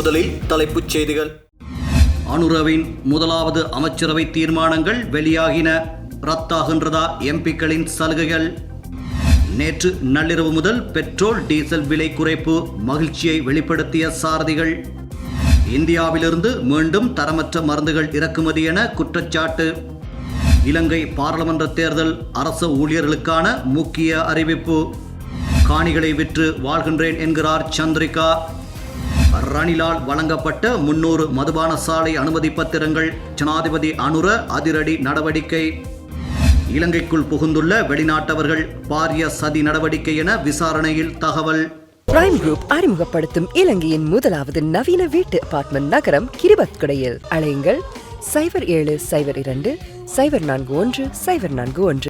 முதலில் தலைப்புச் செய்திகள். அனுரவின் முதலாவது அமைச்சரவை தீர்மானங்கள் வெளியாகின. ரத்தாகின்றதா எம்பிக்களின் சலுகைகள்? நேற்று நள்ளிரவு முதல் பெட்ரோல் டீசல் விலை குறைப்பு மகிழ்ச்சியை வெளிப்படுத்திய சாரதிகள். இந்தியாவிலிருந்து மீண்டும் தரமற்ற மருந்துகள் இறக்குமதி என குற்றச்சாட்டு. இலங்கை பாராளுமன்ற தேர்தல் அரசு ஊழியர்களுக்கான முக்கிய அறிவிப்பு. காணிகளை விற்று வாழ்கின்றேன் என்கிறார் சந்திரிகா. ரணிலால் வழங்கப்பட்ட முன்னூறு மதுபான சாலை அனுமதி பத்திரங்கள் ஜனாதிபதி அனுர அதிரடி நடவடிக்கை. இலங்கைக்குள் புகுந்துள்ள வெளிநாட்டவர்கள் பாரிய சதி நடவடிக்கை என விசாரணையில் தகவல். பிரைம் குரூப் அறிமுகப்படுத்தும் இலங்கையின் முதலாவது நவீன வீட்டு அபார்ட்மெண்ட் நகரம் கிரிபத்குடையில். அழையுங்கள் சைபர் ஏழு சைபர் இரண்டு சைபர் நான்கு ஒன்று சைபர் நான்கு ஒன்று.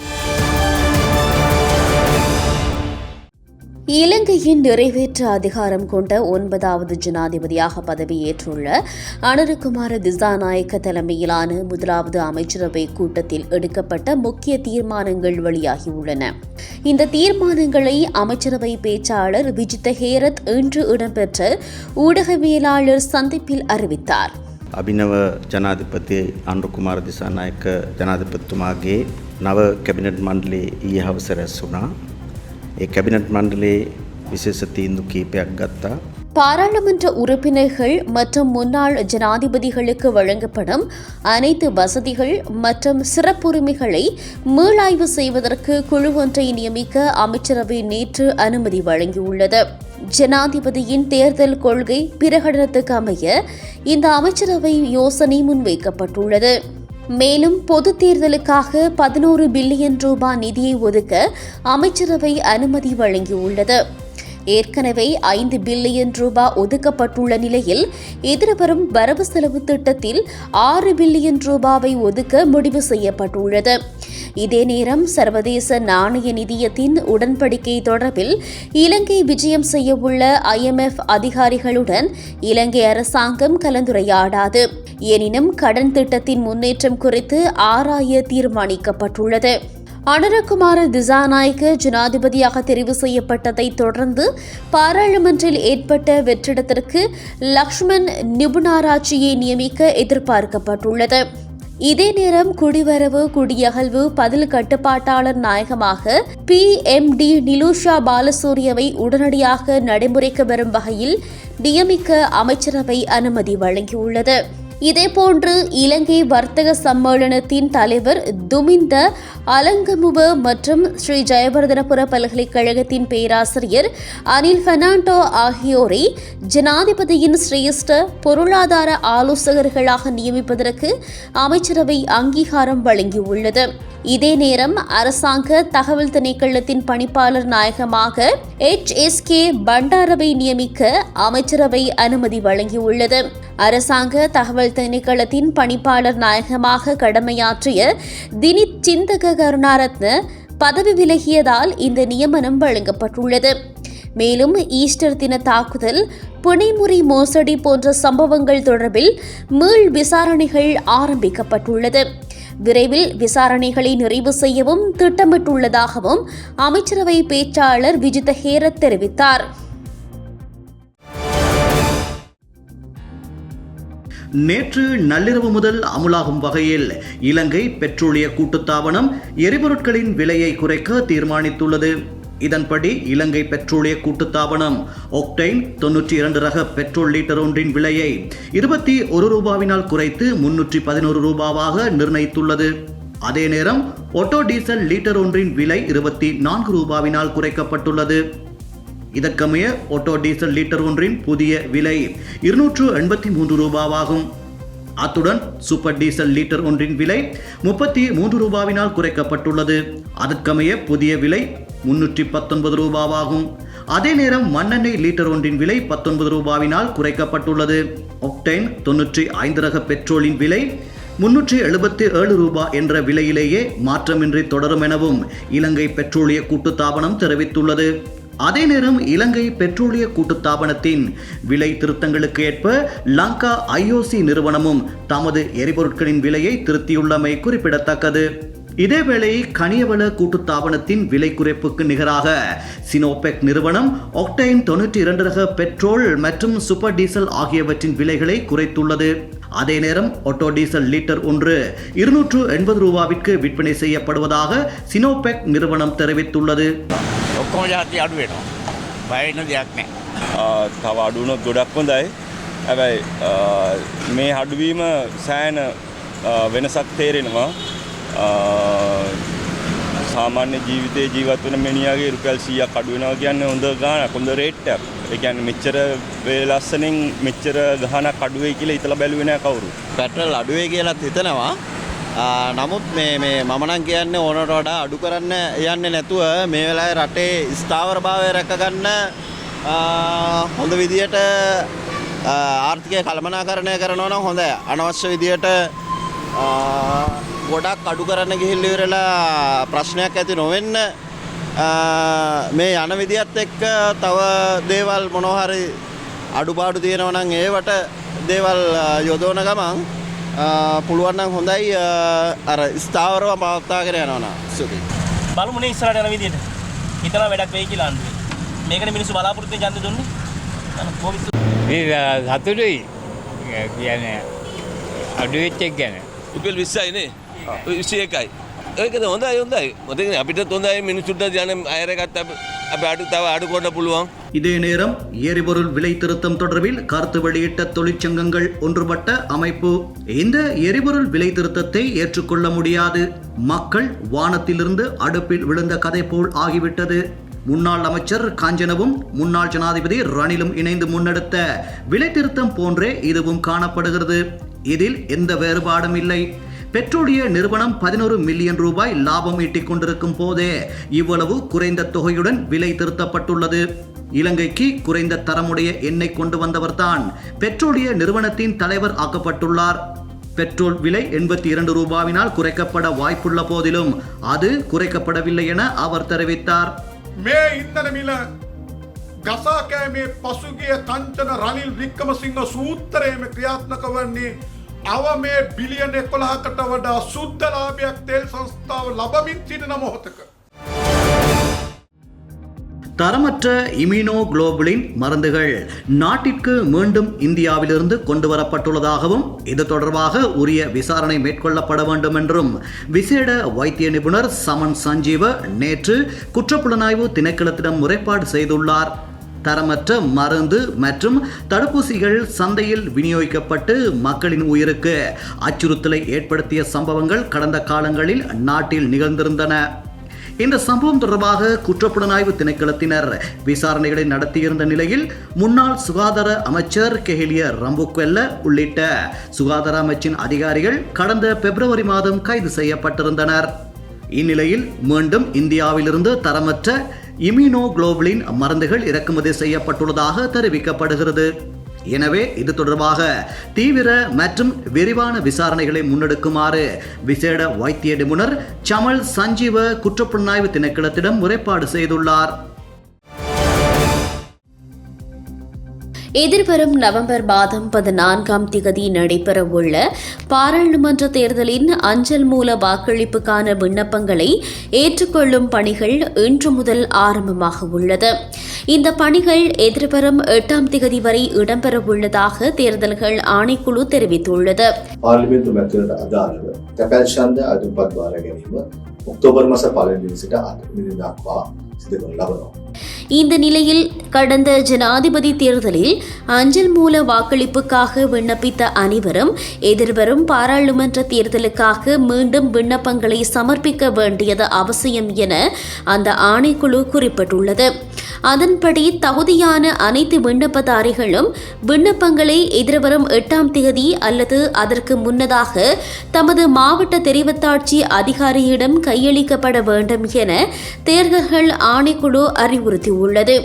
இலங்கையின் நிறைவேற்ற அதிகாரம் கொண்ட ஒன்பதாவது ஜனாதிபதியாக பதவியேற்றுள்ள அனுரகுமார திசாநாயக்க தலைமையிலான முதலாவது அமைச்சரவை கூட்டத்தில் எடுக்கப்பட்ட முக்கிய தீர்மானங்கள் வெளியாகியுள்ளன இந்த தீர்மானங்களை அமைச்சரவை பேச்சாளர் விஜித ஹேரத் இன்று இடம்பெற்ற ஊடகவியலாளர் சந்திப்பில் அறிவித்தார் අභිනව ජනාධිපති අන්රුකුමාර දිසානායක ජනාධිපත්තුමාගේ නව කැබිනට් මණ්ඩලේ ඊය හවස රැස් වුණා. ඒ කැබිනට් මණ්ඩලේ විශේෂ තීන්දු කීපයක් ගත්තා. பாராளுமன்ற உறுப்பினர்கள் மற்றும் முன்னாள் ஜனாதிபதிகளுக்கு வழங்கப்படும் அனைத்து வசதிகள் மற்றும் சிறப்புரிமைகளை மீளாய்வு செய்வதற்கு குழு ஒன்றை நியமிக்க அமைச்சரவை நேற்று அனுமதி வழங்கியுள்ளது ஜனாதிபதியின் தேர்தல் கொள்கை பிரகடனத்துக்கு அமைய இந்த அமைச்சரவை யோசனை முன்வைக்கப்பட்டுள்ளது மேலும் பொது தேர்தலுக்காக பதினோரு பில்லியன் ரூபாய் நிதியை ஒதுக்க அமைச்சரவை அனுமதி வழங்கியுள்ளது. ஏற்கனவே ஐந்து பில்லியன் ரூபாய் ஒதுக்கப்பட்டுள்ள நிலையில் எதிர்வரும் வரவு செலவு திட்டத்தில் ஆறு பில்லியன் ரூபாவை ஒதுக்க முடிவு செய்யப்பட்டுள்ளது. இதே நேரம் சர்வதேச நாணய நிதியத்தின் உடன்படிக்கை தொடர்பில் இலங்கை விஜயம் செய்யவுள்ள ஐஎம்எஃப் அதிகாரிகளுடன் இலங்கை அரசாங்கம் கலந்துரையாடாது. எனினும் கடன் திட்டத்தின் முன்னேற்றம் குறித்து ஆராய தீர்மானிக்கப்பட்டுள்ளது. அனுரகுமார திசாநாயக்க ஜனாதிபதியாக தெரிவு செய்யப்பட்டதை தொடர்ந்து பாராளுமன்றில் ஏற்பட்ட வெற்றிடத்திற்கு லக்ஷ்மண் நிபுணாராட்சியை நியமிக்க எதிர்பார்க்கப்பட்டுள்ளது. இதே நேரம் குடிவரவு குடியகழ்வு பதில் கட்டுப்பாட்டாளர் நாயகமாக பி எம் டி நிலூஷா பாலசூரியவை உடனடியாக நடைமுறைக்கு வரும் வகையில் நியமிக்க அமைச்சரவை அனுமதி வழங்கியுள்ளது. இதேபோன்று இலங்கை வர்த்தக சம்மேளனத்தின் தலைவர் துமிந்த அலங்கமுவ மற்றும் ஸ்ரீ ஜெயவர்தனபுர பல்கலைக்கழகத்தின் பேராசிரியர் அனில் பெர்னாண்டோ ஆகியோரை ஜனாதிபதியின் சிரேஷ்ட பொருளாதார ஆலோசகர்களாக நியமிப்பதற்கு அமைச்சரவை அங்கீகாரம் வழங்கியுள்ளது. இதே நேரம் அரசாங்க தகவல் திணைக்களத்தின் பணிப்பாளர் நாயகமாக எச் எஸ் கே பண்டாரவை நியமிக்க அமைச்சரவை அனுமதி வழங்கியுள்ளது. அரசாங்க தகவல் திணைக்களத்தின் பணிப்பாளர் நாயகமாக கடமையாற்றிய தினித் சிந்தக கருணாரத்ன பதவி விலகியதால் இந்த நியமனம் வழங்கப்பட்டுள்ளது. மேலும் ஈஸ்டர் தின தாக்குதல் புனைமுறை மோசடி போன்ற சம்பவங்கள் தொடர்பில் மீள் விசாரணைகள் ஆரம்பிக்கப்பட்டுள்ளது. விரைவில் விசாரணைகளை நிறைவு செய்யவும் திட்டமிட்டுள்ளதாகவும் அமைச்சரவை பேச்சாளர் விஜித ஹேரத் தெரிவித்தார். நேற்று நள்ளிரவு முதல் அமுலாகும் வகையில் இலங்கை பெட்ரோலிய கூட்டுத்தாபனம் எரிபொருட்களின் விலையை குறைக்க தீர்மானித்துள்ளது. இதன்படி இலங்கை பெட்ரோலிய கூட்டுத்தாபனம் ஒக்டைன் தொன்னூற்றி இரண்டு ரக பெட்ரோல் லிட்டர் ஒன்றின் விலையை இருபத்தி ஒரு ரூபாவினால் குறைத்து முன்னூற்றி பதினோரு ரூபாவாக நிர்ணயித்துள்ளது. அதே நேரம் ஒட்டோ டீசல் லிட்டர் ஒன்றின் விலை இருபத்தி நான்கு ரூபாவினால் குறைக்கப்பட்டுள்ளது. இதற்கமைய ஒட்டோ டீசல் லிட்டர் ஒன்றின் புதிய விலை இருநூற்று எண்பத்தி மூன்று ரூபாவாகும். அத்துடன் சூப்பர் டீசல் லிட்டர் ஒன்றின் விலை முப்பத்தி மூன்று ரூபாவினால் குறைக்கப்பட்டுள்ளது. அதற்கமைய புதிய விலை முன்னூற்றி பத்தொன்பது ரூபாவாகும். அதே நேரம் மண்ணெண்ணெய் லிட்டர் ஒன்றின் விலை பத்தொன்பது ரூபாவினால் குறைக்கப்பட்டுள்ளது. ஒக்டைன் தொன்னூற்றி ஐந்து ரக பெட்ரோலின் விலை முன்னூற்றி எழுபத்தி ஏழு ரூபாய் என்ற விலையிலேயே மாற்றமின்றி தொடரும் எனவும் இலங்கை பெட்ரோலிய கூட்டுத்தாபனம் தெரிவித்துள்ளது. அதே நேரம் இலங்கை பெட்ரோலிய கூட்டுத்தாபனத்தின் விலை திருத்தங்களுக்கு ஏற்ப லங்கா ஐஓசி நிறுவனமும் தமது எரிபொருட்களின் விலையை திருத்தியுள்ளமை குறிப்பிடத்தக்கது. இதேவேளை கனியவள கூட்டுத்தாபனத்தின் விலை குறைப்புக்கு நிகராக சினோபெக் நிறுவனம் ஒக்டைன் தொன்னூற்றி இரண்டு ரக பெட்ரோல் மற்றும் சூப்பர் டீசல் ஆகியவற்றின் விலைகளை குறைத்துள்ளது அதே நேரம் ஆட்டோ டீசல் லிட்டர் ஒன்று இருநூற்று எண்பது ரூபாவிற்கு விற்பனை செய்யப்படுவதாக சினோபெக் நிறுவனம் தெரிவித்துள்ளது ඔක්කොම ජාති අඩු වෙනවා. බයන්න දෙයක් නෑ. ආ, තව අඩුනොත් ගොඩක් හොඳයි හැබැයි ආ, මේ හඩුවීම සෑන ආ, වෙනසක් තේරෙනවා ආ, සාමාන්‍ය ජීවිතේ ජීවත් වෙන මිනිහාගේ රුපියල් 100ක් අඩු වෙනවා කියන්නේ හොඳ ගාණක් හොඳ රේට් එකක්. ඒ කියන්නේ මෙච්චර වේ ලස්සනෙන් මෙච්චර ගාණක් අඩු වෙයි කියලා හිතලා බැලුවේ නෑ කවුරු. පෙට්‍රල් අඩු වෙයි කියලාත් හිතනවා. නමුත් මේ මේ මම නම් කියන්නේ ඕනට වඩා අඩු කරන්න යන්නේ නැතුව මේ වෙලාවේ රටේ ස්ථාවරභාවය රැකගන්න හොඳ විදියට ආර්ථිකය කළමනාකරණය කරනවා නම් හොඳයි. අනවශ්‍ය විදියට ගොඩක් අඩු කරන්න ගිහිල්ල ඉවරලා ප්‍රශ්නයක් ඇති නොවෙන්න මේ යන විදිහත් එක්ක තව දේවල් මොනවහරි අඩුපාඩු තියෙනවා නම් ඒවට දේවල් යොදවන ගමන් පුළුවන් නම් හොඳයි අර ස්ථාවරව පවත්වාගෙන යනවා නම් ස්තුතියි බලමුනේ ඉස්සරහට යන විදියට. හිතලා වැඩක් වෙයි කියලා අන්තිමේ. මේකනේ මිනිස්සු බලාපොරොත්තු වෙන ඡන්දෙ දුන්නේ. කොහොමද ඒ සතුටුයි කියන්නේ අඩුවෙච්ච එක ගැන. රුපියල් 20යි නේ 21යි ඒකද හොඳයි හොඳයි මොතන අපිට හොඳයි මිනිස්සුන්ට යන අයරගත්ත අප අඩු තව අඩු කොන්න පුළුවන් இதே நேரம் எரிபொருள் விலை திருத்தம் தொடர்பில் கருத்து வெளியிட்ட தொழிற்சங்கங்கள் ஒன்றுபட்ட அமைப்பு இந்த எரிபொருள் விலை திருத்தத்தை ஏற்றுக்கொள்ள முடியாது மக்கள் வானத்திலிருந்து அடுப்பில் விழுந்த கதை போல் ஆகிவிட்டது முன்னாள் அமைச்சர் காஞ்சனவும் முன்னாள் ஜனாதிபதி ரணிலும் இணைந்து முன்னெடுத்த விலை திருத்தம் போன்றே இதுவும் காணப்படுகிறது இதில் எந்த வேறுபாடும் இல்லை பெட்ரோலிய நிறுவனம் பதினோரு மில்லியன் ரூபாய் லாபம் ஈட்டிக் கொண்டிருக்கும் போதே இவ்வளவு குறைந்த தொகையுடன் விலை திருத்தப்பட்டுள்ளது இலங்கைக்கு குறைந்த தரமுடைய எண்ணெய் கொண்டு வந்தவர்தான் பெட்ரோலிய நிறுவனத்தின் தலைவர் ஆக்கப்பட்டுள்ளார் பெட்ரோல் விலை எண்பத்தி இரண்டு ரூபாவினால் குறைக்கப்பட வாய்ப்புள்ள போதிலும் அது குறைக்கப்படவில்லை என அவர் தெரிவித்தார் මේ ඉන්දන මිල ගසාකෑමේ පසුගිය කංචන රනිල් වික්කමසිංහ සූත්තරයම ක්‍රියාත්මක වන්නේ අව මේ බිලියන එකොළහකට වඩා සුද්ධලාභයක් තෙල් සංස්ථාව ලබමින් සිටින මොහොතක. தரமற்ற இமினோ குளோபலின் மருந்துகள் நாட்டிற்கு மீண்டும் இந்தியாவிலிருந்து கொண்டு வரப்பட்டுள்ளதாகவும் இது தொடர்பாக உரிய விசாரணை மேற்கொள்ளப்பட வேண்டும் என்றும் விசேட வைத்திய நிபுணர் சமன் சஞ்சீவ நேற்று குற்றப்புலனாய்வு திணைக்களத்திடம் முறைப்பாடு செய்துள்ளார் தரமற்ற மருந்து மற்றும் தடுப்பூசிகள் சந்தையில் விநியோகிக்கப்பட்டு மக்களின் உயிருக்கு. அச்சுறுத்தலை ஏற்படுத்திய சம்பவங்கள் கடந்த காலங்களில் நாட்டில் நிகழ்ந்திருந்தன. இந்த சம்பவம் தொடர்பாக குற்றப்புலனாய்வு திணைக்களத்தினர் விசாரணைகளை நடத்தியிருந்த நிலையில் முன்னாள் சுகாதார அமைச்சர் கெஹிலிய ரம்புக்வெல்ல உள்ளிட்ட சுகாதார அமைச்சின் அதிகாரிகள் கடந்த பிப்ரவரி மாதம் கைது செய்யப்பட்டிருந்தனர். இந்நிலையில் மீண்டும் இந்தியாவிலிருந்து தரமற்ற இம்யூனோகுளோபுலின் மருந்துகள் இறக்குமதி செய்யப்பட்டுள்ளதாக தெரிவிக்கப்படுகிறது. எனவே இது தொடர்பாக தீவிர மற்றும் விரிவான விசாரணைகளை முன்னெடுக்குமாறு விசேட வைத்திய நிபுணர் சமல் சஞ்சீவ குற்றப்புலனாய்வு திணைக்களத்திடம் முறைப்பாடு செய்துள்ளார். எதிர்வரும் நவம்பர் மாதம் பதினான்காம் திகதி நடைபெறவுள்ள பாராளுமன்ற தேர்தலின் அஞ்சல் மூல வாக்களிப்புக்கான விண்ணப்பங்களை ஏற்றுக்கொள்ளும் பணிகள் இன்று முதல் ஆரம்பமாக உள்ளது. இந்த பணிகள் எதிர்வரும் எட்டாம் திகதி வரை இடம்பெறவுள்ளதாக தேர்தல்கள் ஆணைக்குழு தெரிவித்துள்ளது. ಅಕ್ಟೋಬರ್ ಮಾಸ ಪಾರ್ಲಿಮೆಂಟ್ ಸೀಟ್ ನಿಂದ ಹಾಕುವ ಸಿದ್ಧಗೊಂಡು இந்த நிலையில் கடந்த ஜனாதிபதி தேர்தலில் அஞ்சல் மூல வாக்களிப்புக்காக விண்ணப்பித்த அனைவரும் எதிர்வரும் பாராளுமன்ற தேர்தலுக்காக மீண்டும் விண்ணப்பங்களை சமர்ப்பிக்க வேண்டியது அவசியம் என அந்த ஆணைக்குழு குறிப்பிட்டுள்ளது. அதன்படி தகுதியான அனைத்து விண்ணப்பதாரிகளும் விண்ணப்பங்களை எதிர்வரும் எட்டாம் தேதி அல்லது அதற்கு முன்னதாக தமது மாவட்ட தெரிவத்தாட்சி அதிகாரியிடம் கையளிக்கப்பட வேண்டும் என தேர்தல்கள் ஆணைக்குழு அறிவுறுத்தியுள்ளது.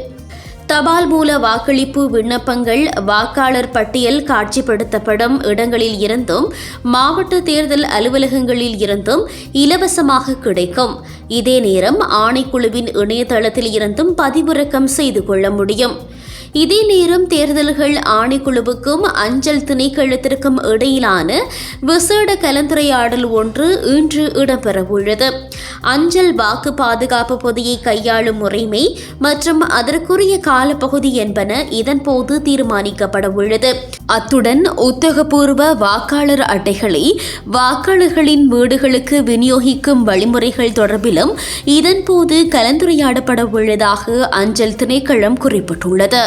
தபால் மூல வாக்களிப்பு விண்ணப்பங்கள் வாக்காளர் பட்டியல் காட்சிப்படுத்தப்படும் இடங்களில் இருந்தும் மாவட்ட தேர்தல் அலுவலகங்களில் இருந்தும் இலவசமாக கிடைக்கும். இதே நேரம் ஆணைக்குழுவின் இணையதளத்தில் இருந்தும் பதிவிறக்கம் செய்து கொள்ள முடியும். இதே நேரம் தேர்தல்கள் ஆணைக்குழுவுக்கும் அஞ்சல் திணைக்களத்திற்கும் இடையிலான விசேட கலந்துரையாடல் ஒன்று இன்று இடம்பெறவுள்ளது. அஞ்சல் வாக்கு பாதுகாப்பு பொதியை கையாளும் முறைமை மற்றும் அதற்குரிய காலப்பகுதி என்பன இதன்போது தீர்மானிக்கப்பட உள்ளது அத்துடன் உத்தகபூர்வ வாக்காளர் அட்டைகளை வாக்காளர்களின் வீடுகளுக்கு விநியோகிக்கும் வழிமுறைகள் தொடர்பிலும் இதன்போது கலந்துரையாடப்பட உள்ளதாக அஞ்சல் திணைக்களம் குறிப்பிட்டுள்ளது.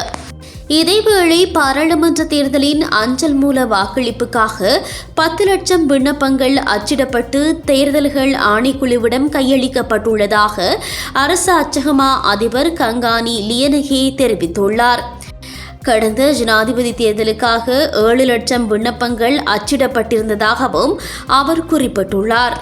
இதேவேளை பாராளுமன்ற தேர்தலின் அஞ்சல் மூல வாக்களிப்புக்காக பத்து லட்சம் விண்ணப்பங்கள் அச்சிடப்பட்டு தேர்தல்கள் ஆணைக்குழுவிடம் கையளிக்கப்பட்டுள்ளதாக அரசு அச்சகமா அதிபர் கங்கானி லியனகே தெரிவித்துள்ளார். கடந்த ஜனாதிபதி தேர்தலுக்காக ஏழு லட்சம் விண்ணப்பங்கள் அச்சிடப்பட்டிருந்ததாகவும் அவர் குறிப்பிட்டுள்ளார்.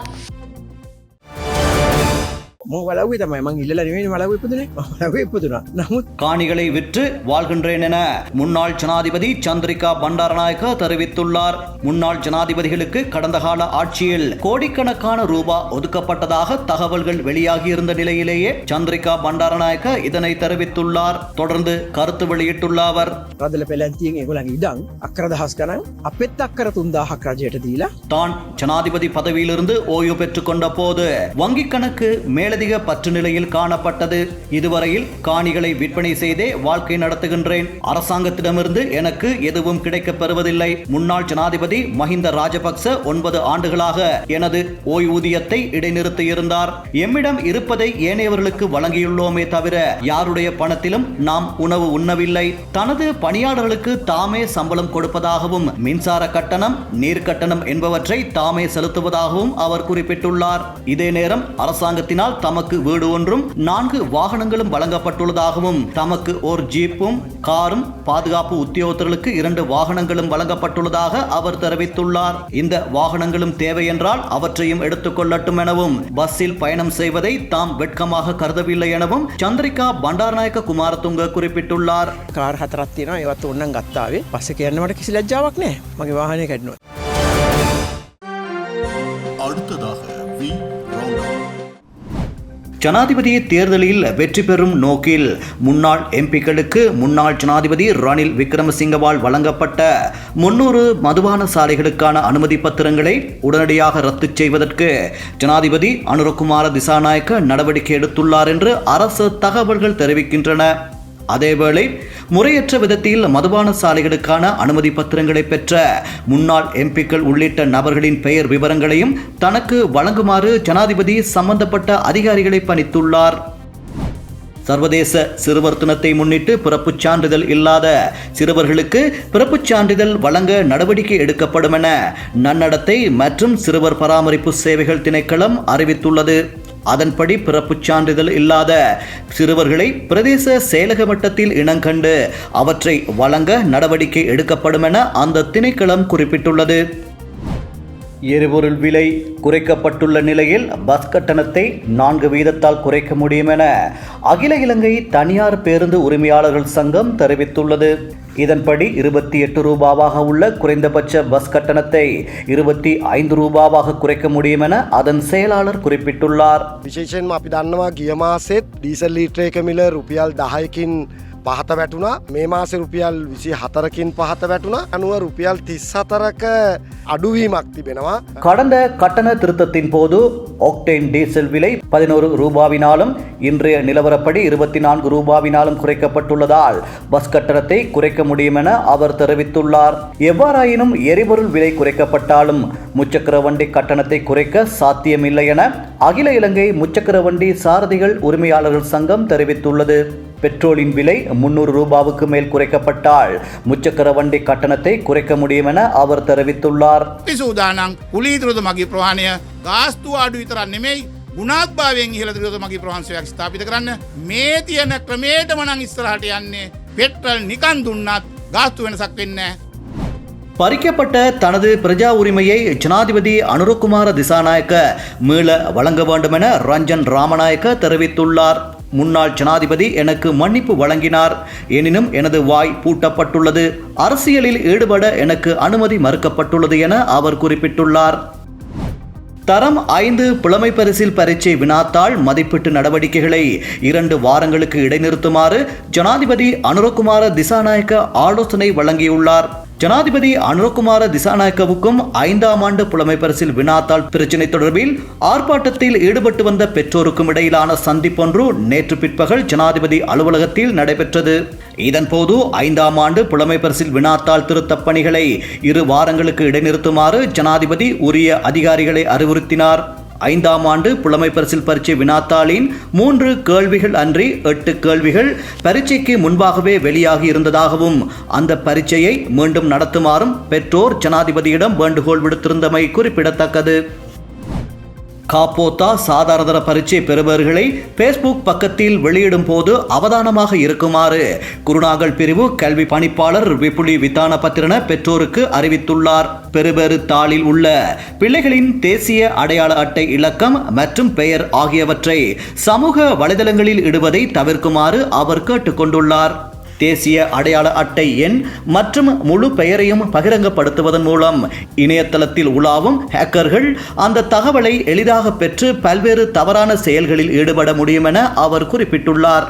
මෝ වලවේ තමයි මං ඉල්ල නෙවෙයි වලව ඉපදුනේ වලව ඉපදුනා නමුත් காணிகளை விற்று வாழ்கின்றேன் என முன்னாள் ஜனாதிபதி சந்திரிகா பண்டாரநாயக்க தெரிவித்துள்ளார் முன்னாள் ஜனாதிபதிகளுக்கு கடந்த கால ஆட்சியில் கோடிக்கணக்கான ரூபா ஒதுக்கப்பட்டதாக தகவல்கள் வெளியாகியிருந்த நிலையிலேயே சந்திரிகா பண்டாரநாயக்க இதனை தெரிவித்துள்ளார் தொடர்ந்து கருத்து வெளியிட்டுள்ள அவர் රදල පැලැන්තියෙන් ඒගොලන් ඉඩං අක්කර දහස් කරන්න අපෙත් අක්කර තුන්දාහක් රජයට දීලා தான் ஜனாதிபதி பதவியிலிருந்து ஓய்வு பெற்றுக் கொண்ட போது வங்கிக் கணக்கு மேலதிக பற்று நிலையில் காணப்பட்டது. இதுவரையில் காணிகளை விற்பனை செய்தே வாழ்க்கை நடத்துகின்றேன். அரசாங்கத்திடமிருந்து எனக்கு எதுவும் கிடைக்கப் பெறுவதில்லை. முன்னாள் ஜனாதிபதி மஹிந்த ராஜபக்ச ஒன்பது ஆண்டுகளாக எனது ஓய்வூதியத்தை இடைநிறுத்தியிருந்தார். எம்மிடம் இருப்பதை ஏனையவர்களுக்கு வழங்கியுள்ளோமே தவிர யாருடைய பணத்திலும் நாம் உணவு உண்ணவில்லை. தனது பணியாளர்களுக்கு தாமே சம்பளம் கொடுப்பதாகவும் மின்சார கட்டணம் நீர் கட்டணம் என்பவற்றை தாமே செலுத்துவதாகவும் அவர் குறிப்பிட்டுள்ளார். இதே நேரம் அரசாங்கத்தினால் தமக்கு வீடு ஒன்றும் நான்கு வாகனங்களும் வழங்கப்பட்டுள்ளதாகவும் தமக்கு ஓர் ஜீப்பும் காரும் பாதுகாப்பு உத்தியோகத்தர்களுக்கு இரண்டு வாகனங்களும் வழங்கப்பட்டுள்ளதாக அவர் தெரிவித்துள்ளார் இந்த வாகனங்களும் தேவை என்றால் அவற்றையும் எடுத்துக்கொள்ளட்டும் எனவும் பஸ்ஸில் பயணம் செய்வதை தாம் வெட்கமாக கருதவில்லை எனவும் சந்திரிகா பண்டாரநாயக்க குமாரதுங்க குறிப்பிட்டுள்ளார் කාර් හතරත් තියෙනවා ඒවත් ඔන්නන් ගත්තාවේ පස්ස කියන්නවට කිසි ලජ්ජාවක් නෑ මගේ වාහනය කැඩනවා ஜனாதிபதி தேர்தலில் வெற்றி பெறும் நோக்கில் முன்னாள் எம்பிக்களுக்கு முன்னாள் ஜனாதிபதி ரணில் விக்ரமசிங்கவால் வழங்கப்பட்ட முன்னூறு மதுபான சாலைகளுக்கான அனுமதி பத்திரங்களை உடனடியாக ரத்து செய்வதற்கு ஜனாதிபதி அனுரகுமார திசாநாயக்க நடவடிக்கை எடுத்துள்ளார் என்று அரசு தகவல்கள் தெரிவிக்கின்றன. அதேவேளை முறையற்ற விதத்தில் மதுபான சாலைகளுக்கான அனுமதி பத்திரங்களை பெற்ற முன்னாள் எம்பிக்கள் உள்ளிட்ட நபர்களின் பெயர் விவரங்களையும் தனக்கு வழங்குமாறு ஜனாதிபதி சம்பந்தப்பட்ட அதிகாரிகளை பணித்துள்ளார். சர்வதேச சிறுவர் தினத்தை முன்னிட்டு பிறப்புச் சான்றிதழ் இல்லாத சிறுவர்களுக்கு பிறப்புச் சான்றிதழ் வழங்க நடவடிக்கை எடுக்கப்படும் என நன்னடத்தை மற்றும் சிறுவர் பராமரிப்பு சேவைகள் திணைக்களம் அறிவித்துள்ளது. அதன்படி பிறப்புச் சான்றிதழ் இல்லாத சிறுவர்களை பிரதேச செயலக மட்டத்தில் இனங்கண்டு அவற்றை வழங்க நடவடிக்கை எடுக்கப்படும் என அந்த திணைக்களம் குறிப்பிட்டுள்ளது. எரிபொருள் விலை குறைக்கப்பட்டுள்ள நிலையில் பஸ் கட்டணத்தை நான்கு வீதத்தால் குறைக்க முடியும் என அகில இலங்கை தனியார் பேருந்து உரிமையாளர்கள் சங்கம் தெரிவித்துள்ளது. இதன்படி இருபத்தி எட்டு ரூபாவாக உள்ள குறைந்தபட்ச பஸ் கட்டணத்தை இருபத்தி ஐந்து ரூபாவாக குறைக்க முடியும் என அதன் செயலாளர் குறிப்பிட்டுள்ளார். விசேஷம் அப்படி தன்னவா கியமாசெத் டீசல் லீட்டர் கமில ருபியால் தஹாய்கின் පහත වැටුණා මේ මාස රුපියල් විසි හතරකින් පහත වැටුණා අනුව රුපියල් තිස් හතරක අඩුවීමක් තිබෙනවා கடந்த கட்டண திருத்தத்தின் போது ஒக்டேன் டீசல் விலை பதினோரு ரூபாவினாலும் இன்றைய நிலவரப்படி இருபத்தி நான்கு ரூபாவினாலும் குறைக்கப்பட்டுள்ளதால் பஸ் கட்டணத்தை குறைக்க முடியும் என அவர் தெரிவித்துள்ளார் எவ்வாறாயினும் எரிபொருள் விலை குறைக்கப்பட்டாலும் முச்சக்கர வண்டி கட்டணத்தை குறைக்க சாத்தியமில்லை என அகில இலங்கை முச்சக்கர வண்டி சாரதிகள் உரிமையாளர்கள் சங்கம் தெரிவித்துள்ளது பெட்ரோலின் விலை முன்னூறு ரூபாவுக்கு மேல் குறைக்கப்பட்டால் முச்சக்கர வண்டி கட்டணத்தை குறைக்க முடியும் என அவர் தெரிவித்துள்ளார் සූදානං පුලීතුරද මගේ ප්‍රවාණය ගාස්තු අඩු විතරන්න නෙමෙයි ගුණාත්භාවෙන් ඉහළ දරද මගේ ප්‍රහන්සයක් ස්ථාපිත කරන්න මේ තියන ක්‍රමේට මනං ඉස්සරහට යන්නේ පෙට්‍රල් නිකන් දුන්නත් ගාස්තු වෙනසක් වෙන්න. பறிக்கப்பட்ட தனது பிரஜா உரிமையை ஜனாதிபதி அனுரகுமார திசாநாயக்க மீள வழங்க வேண்டும் என ரஞ்சன் ராமநாயக்க தெரிவித்துள்ளார் முன்னாள் ஜனாதிபதி எனக்கு மன்னிப்பு வழங்கினார். எனினும் எனது வாய் பூட்டப்பட்டுள்ளது. அரசியலில் ஈடுபட எனக்கு அனுமதி மறுக்கப்பட்டுள்ளது என அவர் குறிப்பிட்டுள்ளார். தரம் ஐந்து புலமை பரிசில் பரீட்சை வினாத்தாள் மதிப்பீட்டு நடவடிக்கைகளை இரண்டு வாரங்களுக்கு இடைநிறுத்துமாறு ஜனாதிபதி அனுரகுமார திசாநாயக்க ஆலோசனை வழங்கியுள்ளார். ஜனாதிபதி அனுரகுமார திசாநாயக்கவுக்கும் ஐந்தாம் ஆண்டு புலமை பரிசில் வினாத்தாள் பிரச்சினை தொடர்பில் ஆர்ப்பாட்டத்தில் ஈடுபட்டு வந்த பெற்றோருக்கும் இடையிலான சந்திப்பொன்று நேற்று பிற்பகல் ஜனாதிபதி அலுவலகத்தில் நடைபெற்றது. இதன்போது ஐந்தாம் ஆண்டு புலமை பரிசில் வினாத்தாள் திருத்தப் பணிகளை இரு வாரங்களுக்கு இடைநிறுத்துமாறு ஜனாதிபதி உரிய அதிகாரிகளை அறிவுறுத்தினார். ஐந்தாம் ஆண்டு புலமை பரிசில் பரீட்சை வினாத்தாளின் மூன்று கேள்விகள் அன்றி எட்டு கேள்விகள் பரீட்சைக்கு முன்பாகவே வெளியாகி இருந்ததாகவும் அந்த பரீட்சையை மீண்டும் நடத்துமாறும் பெற்றோர் ஜனாதிபதியிடம் வேண்டுகோள் விடுத்திருந்தமை குறிப்பிடத்தக்கது. காப்போத்தா சாதாரண பரீட்சை பெறுபவர்களை ஃபேஸ்புக் பக்கத்தில் வெளியிடும் போது அவதானமாக இருக்குமாறு குருநாகல் பிரிவு கல்வி பணிப்பாளர் விபுலி வித்தான பத்திரன பெற்றோருக்கு அறிவித்துள்ளார். பெறுபேறு தாளில் உள்ள பிள்ளைகளின் தேசிய அடையாள அட்டை இலக்கம் மற்றும் பெயர் ஆகியவற்றை சமூக வலைதளங்களில் இடுவதை தவிர்க்குமாறு அவர் கேட்டுக்கொண்டுள்ளார். தேசிய அடையாள அட்டை எண் மற்றும் முழு பெயரையும் பகிரங்கப்படுத்துவதன் மூலம் இணையதளத்தில் உலாவும் ஹேக்கர்கள் அந்த தகவலை எளிதாக பெற்று பல்வேறு தவறான செயல்களில் ஈடுபட முடியும் என அவர் குறிப்பிட்டுள்ளார்.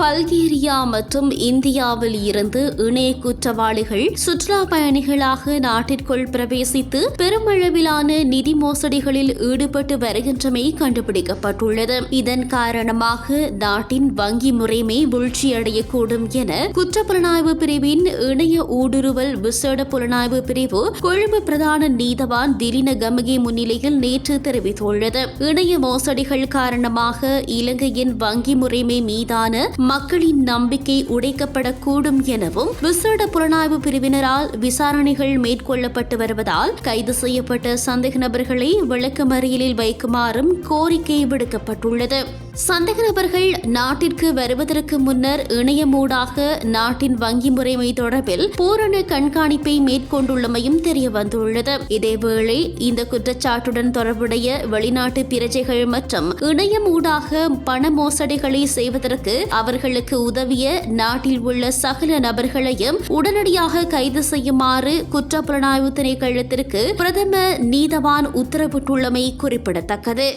பல்கேரியா மற்றும் இந்தியாவில் இருந்து இணைய குற்றவாளிகள் சுற்றுலா பயணிகளாக நாட்டிற்குள் பிரவேசித்து பெருமளவிலான நிதி மோசடிகளில் ஈடுபட்டு வருகின்றமை கண்டுபிடிக்கப்பட்டுள்ளது. இதன் காரணமாக நாட்டின் வங்கி முறைமை வீழ்ச்சியடையக்கூடும் என குற்றப்புலனாய்வு பிரிவின் இணைய ஊடுருவல் விசேட புலனாய்வு பிரிவு கொழும்பு பிரதான நீதவான் திலின கமகி முன்னிலையில் நேற்று தெரிவித்துள்ளது. இணைய மோசடிகள் காரணமாக இலங்கையின் வங்கி முறைமை மீதான மக்களின் நம்பிக்கை உடைக்கப்படக்கூடும் எனவும் விசேட புலனாய்வு பிரிவினரால் விசாரணைகள் மேற்கொள்ளப்பட்டு வருவதால் கைது செய்யப்பட்ட சந்தேக நபர்களை விளக்கமறியலில் வைக்குமாறும் கோரிக்கை விடுக்கப்பட்டுள்ளது. சந்தேக நபர்கள் நாட்டிற்கு வருவதற்கு முன்னர் இணையமூடாக நாட்டின் வங்கி முறைமை தொடர்பில் பூரண கண்காணிப்பை மேற்கொண்டுள்ளமையும் தெரிய வந்துள்ளது இதேவேளை இந்த குற்றச்சாட்டுடன் தொடர்புடைய வெளிநாட்டு பிரஜைகள் மற்றும் இணையமூடாக பண மோசடிகளை செய்வதற்கு அவர்களுக்கு உதவிய நாட்டில் உள்ள சகல நபர்களையும் உடனடியாக கைது செய்யுமாறு குற்றப்புலனாய்வு திணைக்களத்திற்கு பிரதம நீதவான் உத்தரவிட்டுள்ளமை குறிப்பிடத்தக்கது.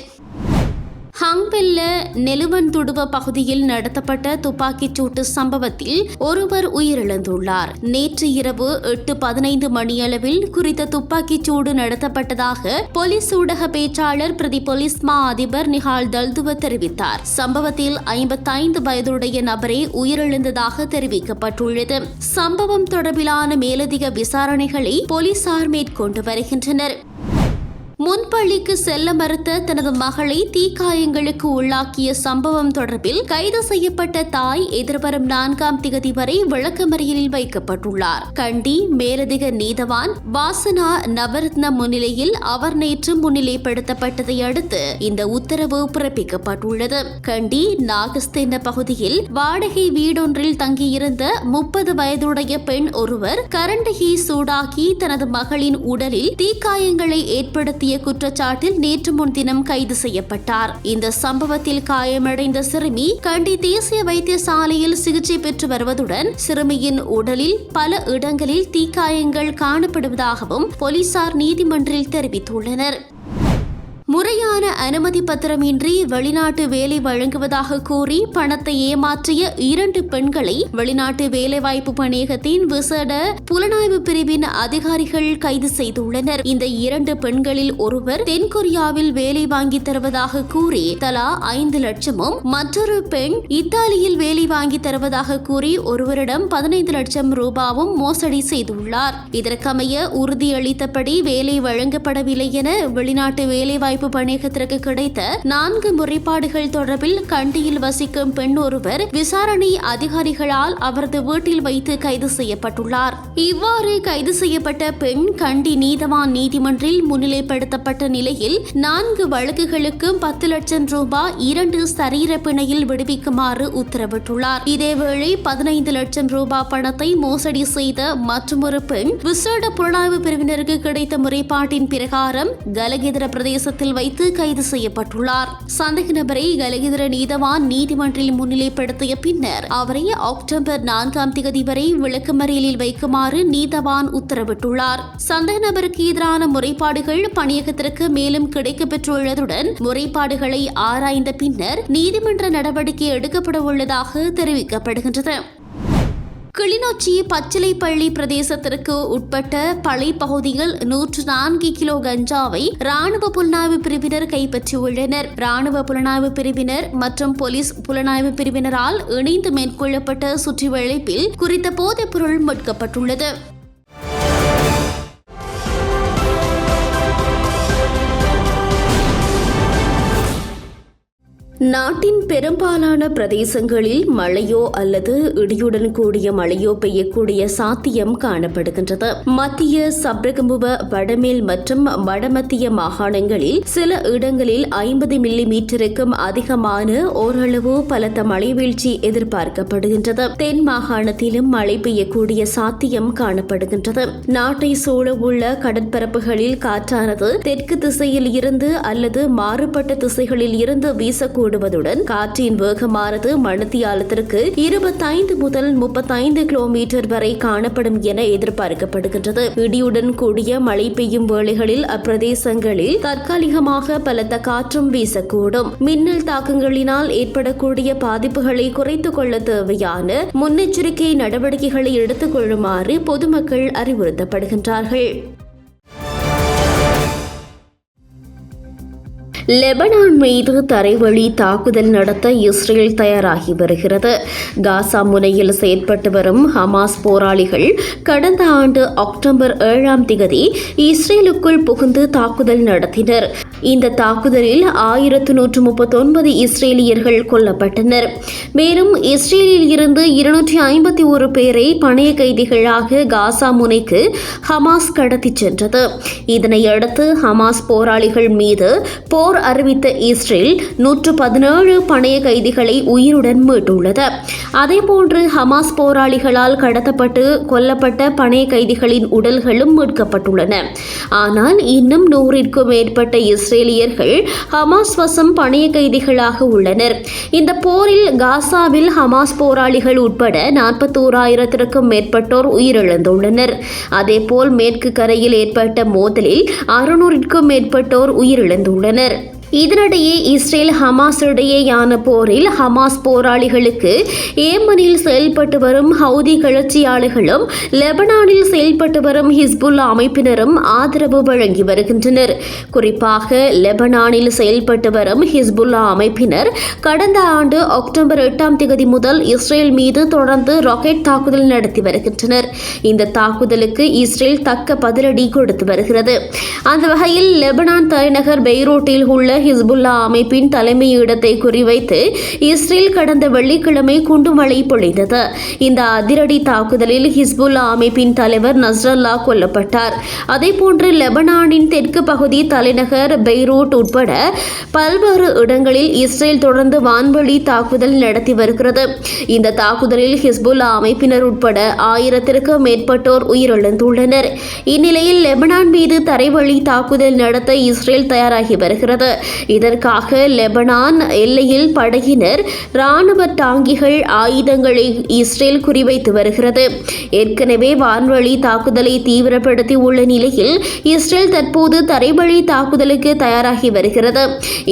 ஹங்பெல்ல நெலுவன்துடுவ பகுதியில் நடத்தப்பட்ட துப்பாக்கிச் சூட்டு சம்பவத்தில் ஒருவர் உயிரிழந்துள்ளார். நேற்று இரவு எட்டு பதினைந்து மணியளவில் குறித்த துப்பாக்கிச் சூடு நடத்தப்பட்டதாக போலீஸ் ஊடக பேச்சாளர் பிரதி போலீஸ் மா அதிபர் நிஹால் தல்துவ தெரிவித்தார். சம்பவத்தில் ஐம்பத்தைந்து வயதுடைய நபரே உயிரிழந்ததாக தெரிவிக்கப்பட்டுள்ளது. சம்பவம் தொடர்பிலான மேலதிக விசாரணைகளை போலீசார் மேற்கொண்டு வருகின்றனர். முன்பள்ளிக்கு செல்ல மறுத்த தனது மகளை தீக்காயங்களுக்கு உள்ளாக்கிய சம்பவம் தொடர்பில் கைது செய்யப்பட்ட தாய் எதிர்வரும் நான்காம் திகதி வரை விளக்கமறியலில் வைக்கப்பட்டுள்ளார். கண்டி மேலதிக நீதவான் வாசனா நவரத்ன முன்னிலையில் அவர் நேற்று முன்னிலைப்படுத்தப்பட்டதை அடுத்து இந்த உத்தரவு பிறப்பிக்கப்பட்டுள்ளது. கண்டி நாகஸ்தேன பகுதியில் வாடகை வீடொன்றில் தங்கியிருந்த முப்பது வயதுடைய பெண் ஒருவர் கரண்டியை சூடாக்கி தனது மகளின் உடலில் தீக்காயங்களை ஏற்படுத்திய குற்றச்சாட்டில் நேற்று முன்தினம் கைது செய்யப்பட்டார். இந்த சம்பவத்தில் காயமடைந்த சிறுமி கண்டி தேசிய வைத்தியசாலையில் சிகிச்சை பெற்று வருவதுடன் சிறுமியின் உடலில் பல இடங்களில் தீக்காயங்கள் காணப்படுவதாகவும் போலீசார் நீதிமன்றில் தெரிவித்துள்ளனர். முறையான அனுமதி பத்திரமின்றி வெளிநாட்டு வேலை வழங்குவதாக கூறி பணத்தை ஏமாற்றிய இரண்டு பெண்களை வெளிநாட்டு வேலைவாய்ப்பு பணியகத்தின் விசேட புலனாய்வு பிரிவின் அதிகாரிகள் கைது செய்துள்ளனர். இந்த இரண்டு பெண்களில் ஒருவர் தென்கொரியாவில் வேலை வாங்கி தருவதாக கூறி தலா ஐந்து லட்சமும் மற்றொரு பெண் இத்தாலியில் வேலை வாங்கி தருவதாக கூறி ஒருவரிடம் பதினைந்து லட்சம் ரூபாவும் மோசடி செய்துள்ளார். இதற்கமைய உறுதியளித்தபடி வேலை வழங்கப்படவில்லை என வெளிநாட்டு வேலைவாய்ப்பு புலனாய்வு பணியகத்திற்கு கிடைத்த நான்கு முறைப்பாடுகள் தொடர்பில் கண்டியில் வசிக்கும் பெண் ஒருவர் விசாரணை அதிகாரிகளால் அவரது வீட்டில் வைத்து கைது செய்யப்பட்டுள்ளார். இவ்வாறு கைது செய்யப்பட்ட பெண் கண்டி நீதவான் நீதிமன்றில் முன்னிலைப்படுத்தப்பட்ட நிலையில் நான்கு வழக்குகளுக்கும் பத்து லட்சம் ரூபாய் இரண்டு சரீர பிணையில் விடுவிக்குமாறு உத்தரவிட்டுள்ளார். இதேவேளை பதினைந்து லட்சம் ரூபாய் பணத்தை மோசடி செய்த மற்றொரு பெண் விசேட புலனாய்வு பிரிவினருக்கு கிடைத்த முறைப்பாட்டின் பிரகாரம் கலகிதர பிரதேசத்தில் வைத்து கைது செய்யப்பட்டுள்ளார். சந்தேக நபரை கலகிதர நீதவான் நீதிமன்றில் முன்னிலைப்படுத்திய பின்னர் அவரை அக்டோபர் நான்காம் தேதி வரை விளக்கமறியலில் வைக்குமாறு நீதவான் உத்தரவிட்டுள்ளார். சந்தேக நபருக்கு எதிரான முறைப்பாடுகள் பணியகத்திற்கு மேலும் கிடைக்கப்பெற்றுள்ளதுடன் முறைப்பாடுகளை ஆராய்ந்த பின்னர் நீதிமன்ற நடவடிக்கை எடுக்கப்பட உள்ளதாக தெரிவிக்கப்படுகின்றது. கிளிநொச்சி பச்சிலைப்பள்ளி பிரதேசத்திற்கு உட்பட்ட பளை பகுதியில் நூற்று நான்கு கிலோ கஞ்சாவை ராணுவ புலனாய்வு பிரிவினர் கைப்பற்றியுள்ளனர். ராணுவ புலனாய்வு பிரிவினர் மற்றும் போலீஸ் புலனாய்வு பிரிவினரால் இணைந்து மேற்கொள்ளப்பட்ட சுற்றிவளைப்பில் குறித்த போதைப் பொருள் மீட்கப்பட்டுள்ளது. நாட்டின் பெரும்பாலான பிரதேசங்களில் மழையோ அல்லது இடியுடன் கூடிய மழையோ பெய்யக்கூடிய சாத்தியம் காணப்படுகின்றது. மத்திய சப்ரகமுவ வடமேல் மற்றும் வடமத்திய மாகாணங்களில் சில இடங்களில் ஐம்பது மில்லி மீட்டருக்கும் அதிகமான ஓரளவு பலத்த மழை வீழ்ச்சி எதிர்பார்க்கப்படுகின்றது. தென் மாகாணத்திலும் மழை பெய்யக்கூடிய சாத்தியம் காணப்படுகின்றது. நாட்டை சூழவுள்ள கடற்பரப்புகளில் காற்றானது தெற்கு திசையில் இருந்து அல்லது மாறுபட்ட திசைகளில் இருந்து வீசக்கூடிய கூடுவதுடன் காற்றின் வேகமானது மணித்தியாலத்திற்கு இருபத்தைந்து முதல் முப்பத்தைந்து கிலோமீட்டர் வரை காணப்படும் என எதிர்பார்க்கப்படுகின்றது. இடியுடன் கூடிய மழை பெய்யும் வேளைகளில் அப்பிரதேசங்களில் தற்காலிகமாக பலத்த காற்றும் வீசக்கூடும். மின்னல் தாக்கங்களினால் ஏற்படக்கூடிய பாதிப்புகளை குறைத்துக் கொள்ள தேவையான முன்னெச்சரிக்கை நடவடிக்கைகளை எடுத்துக் கொள்ளுமாறு பொதுமக்கள் அறிவுறுத்தப்படுகின்றார்கள். லெபனான் மீது தரைவழி தாக்குதல் நடத்த இஸ்ரேல் தயாராகி வருகிறது. காசா முனையில் செயற்பட்டு வரும் ஹமாஸ் போராளிகள் கடந்த ஆண்டு அக்டோபர் ஏழாம் திகதி இஸ்ரேலுக்குள் புகுந்து தாக்குதல் நடத்தினர். இந்த தாக்குதலில் ஆயிரத்து நூற்று முப்பத்தொன்பது இஸ்ரேலியர்கள் கொல்லப்பட்டனர். மேலும் இஸ்ரேலில் இருந்து இருநூற்றி ஐம்பத்தி ஒரு பேரை பணைய கைதிகளாக காசா முனைக்கு ஹமாஸ் கடத்திச் சென்றது. இதனையடுத்து ஹமாஸ் போராளிகள் மீது போர் அறிவித்த இஸ்ரேல் நூற்று பதினேழு பணைய கைதிகளை உயிருடன் மீட்டுள்ளது. அதேபோன்று ஹமாஸ் போராளிகளால் கடத்தப்பட்டு கொல்லப்பட்ட பணைய கைதிகளின் உடல்களும் மீட்கப்பட்டுள்ளன. ஆனால் இன்னும் நூறிற்கும் மேற்பட்ட இஸ்ரேலியர்கள் ஹமாஸ் வசம் பணைய கைதிகளாக உள்ளனர். இந்த போரில் காசாவில் ஹமாஸ் போராளிகள் உட்பட நாற்பத்தோராயிரத்திற்கும் மேற்பட்டோர் உயிரிழந்துள்ளனர். அதேபோல் மேற்கு கரையில் ஏற்பட்ட மோதலில் அறுநூறுக்கும் மேற்பட்டோர் உயிரிழந்துள்ளனர். இதனிடையே இஸ்ரேல் ஹமாஸ் இடையேயான போரில் ஹமாஸ் போராளிகளுக்கு ஏமனில் செயல்பட்டு வரும் ஹவுதி கிளர்ச்சியாளர்களும் லெபனானில் செயல்பட்டு வரும் ஹிஸ்புல்லா அமைப்பினரும் ஆதரவு வழங்கி வருகின்றனர். குறிப்பாக லெபனானில் செயல்பட்டு வரும் ஹிஸ்புல்லா அமைப்பினர் கடந்த ஆண்டு அக்டோபர் எட்டாம் தேதி முதல் இஸ்ரேல் மீது தொடர்ந்து ராக்கெட் தாக்குதல் நடத்தி வருகின்றனர். இந்த தாக்குதலுக்கு இஸ்ரேல் தக்க பதிலடி கொடுத்து வருகிறது. அந்த வகையில் லெபனான் தலைநகர் பெய்ரூட்டில் உள்ள ஹிஸ்புல்லா அமைப்பின் தலைமையிடத்தை குறிவைத்து இஸ்ரேல் கடந்த வெள்ளிக்கிழமை குண்டுமழை பொழிந்தது. இந்த அதிரடி தாக்குதலில் ஹிஸ்புல்லா அமைப்பின் தலைவர் நஸ்ரல்லா கொல்லப்பட்டார். அதேபோன்று லெபனானின் தெற்கு பகுதி தலைநகர் பெய்ரூட் உட்பட பல்வேறு இடங்களில் இஸ்ரேல் தொடர்ந்து வான்வழி தாக்குதல் நடத்தி வருகிறது. இந்த தாக்குதலில் ஹிஸ்புல்லா அமைப்பினர் உட்பட ஆயிரத்திற்கும் மேற்பட்டோர் உயிரிழந்துள்ளனர். இந்நிலையில் லெபனான் மீது தரைவழி தாக்குதல் நடத்த இஸ்ரேல் தயாராகி வருகிறது. இதற்காக லெபனான் எல்லையில் படையினர் ராணுவ டாங்கிகள் ஆயுதங்களை இஸ்ரேல் குறிவைத்து வருகிறது. ஏற்கனவே வான்வழி தாக்குதலை தீவிரப்படுத்தி உள்ள நிலையில் இஸ்ரேல் தற்போது தரைவழி தாக்குதலுக்கு தயாராகி வருகிறது.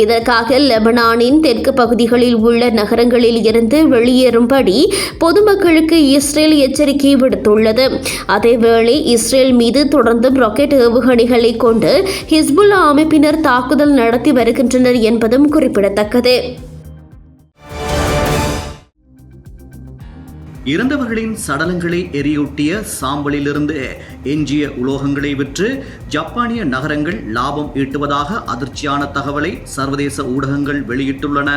இதற்காக லெபனானின் தெற்கு பகுதிகளில் உள்ள நகரங்களில் இருந்து வெளியேறும்படி பொதுமக்களுக்கு இஸ்ரேல் எச்சரிக்கை விடுத்துள்ளது. அதேவேளை இஸ்ரேல் மீது தொடர்ந்தும் ராக்கெட் ஏவுகணைகளை கொண்டு ஹிஸ்புல்லா அமைப்பினர் தாக்குதல் நடத்தி வருகின்றனர் என்பதும் குறிப்பிடத்தக்கது. இறந்தவர்களின் சடலங்களை எரியூட்டிய சாம்பலிலிருந்து எஞ்சிய உலோகங்களை விற்று ஜப்பானிய நகரங்கள் லாபம் ஈட்டுவதாக அதிர்ச்சியான தகவலை சர்வதேச ஊடகங்கள் வெளியிட்டுள்ளன.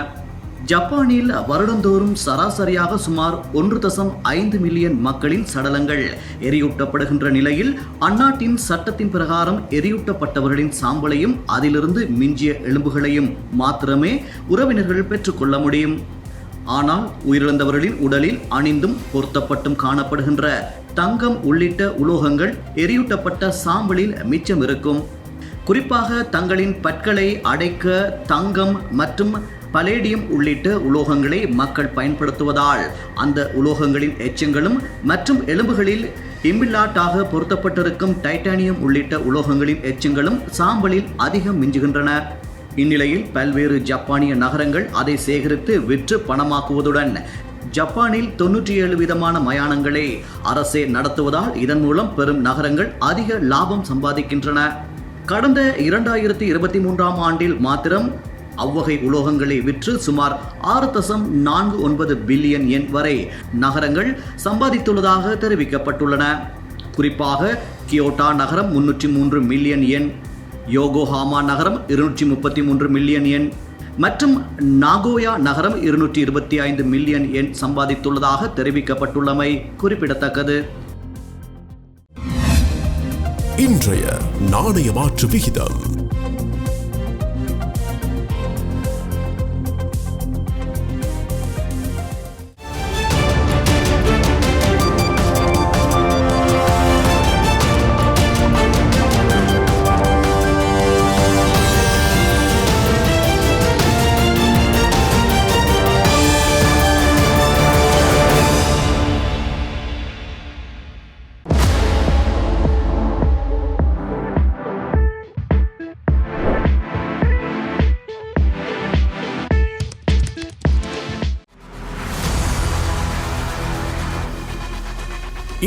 ஜப்பானில் வருடந்தோறும் சராசரியாக சுமார் ஒன்று தசம் ஐந்து மில்லியன் மக்களின் சடலங்கள் எரியூட்டப்படுகின்ற நிலையில் அந்நாட்டின் சட்டத்தின் பிரகாரம் எரியூட்டப்பட்டவர்களின் சாம்பலையும் அதிலிருந்து மிஞ்சிய எலும்புகளையும் மாத்திரமே உறவினர்கள் பெற்றுக்கொள்ள முடியும். ஆனால் உயிரிழந்தவர்களின் உடலில் அணிந்தும் பொருத்தப்பட்டும் காணப்படுகின்ற தங்கம் உள்ளிட்ட உலோகங்கள் எரியூட்டப்பட்ட சாம்பலில் மிச்சம் இருக்கும். குறிப்பாக தங்களின் பற்களை அடைக்க தங்கம் மற்றும் பலேடியம் உள்ளிட்ட உலோகங்களை மக்கள் பயன்படுத்துவதால் அந்த உலோகங்களின் எச்சங்களும் மற்றும் எலும்புகளில் இம்பிளாட்டாக பொருத்தப்பட்டிருக்கும் டைட்டானியம் உள்ளிட்ட உலோகங்களின் எச்சங்களும் சாம்பலில் அதிகம் மிஞ்சுகின்றன. இந்நிலையில் பல்வேறு ஜப்பானிய நகரங்கள் அதை சேகரித்து விற்று பணமாக்குவதுடன் ஜப்பானில் தொன்னூற்றி ஏழு விதமான மயானங்களை அரசே நடத்துவதால் இதன் மூலம் பெரும் நகரங்கள் அதிக லாபம் சம்பாதிக்கின்றன. கடந்த இரண்டாயிரத்தி இருபத்தி மூன்றாம் ஆண்டில் மாத்திரம் அவ்வகை உலோகங்களை விற்று சுமார் ஆறு தசம் நான்கு ஒன்பது பில்லியன் எண் வரை நகரங்கள் சம்பாதித்துள்ளதாக தெரிவிக்கப்பட்டுள்ளன. குறிப்பாக கியோட்டா நகரம் முன்னூற்றி மூன்று மில்லியன் எண் யோகோஹாமா நகரம் இருநூற்றி முப்பத்தி மூன்று மில்லியன் எண் மற்றும் நாகோயா நகரம் இருநூற்றி இருபத்தி ஐந்து மில்லியன் எண் சம்பாதித்துள்ளதாக தெரிவிக்கப்பட்டுள்ளமை குறிப்பிடத்தக்கது. இன்றைய நாணய மாற்று விகிதம்.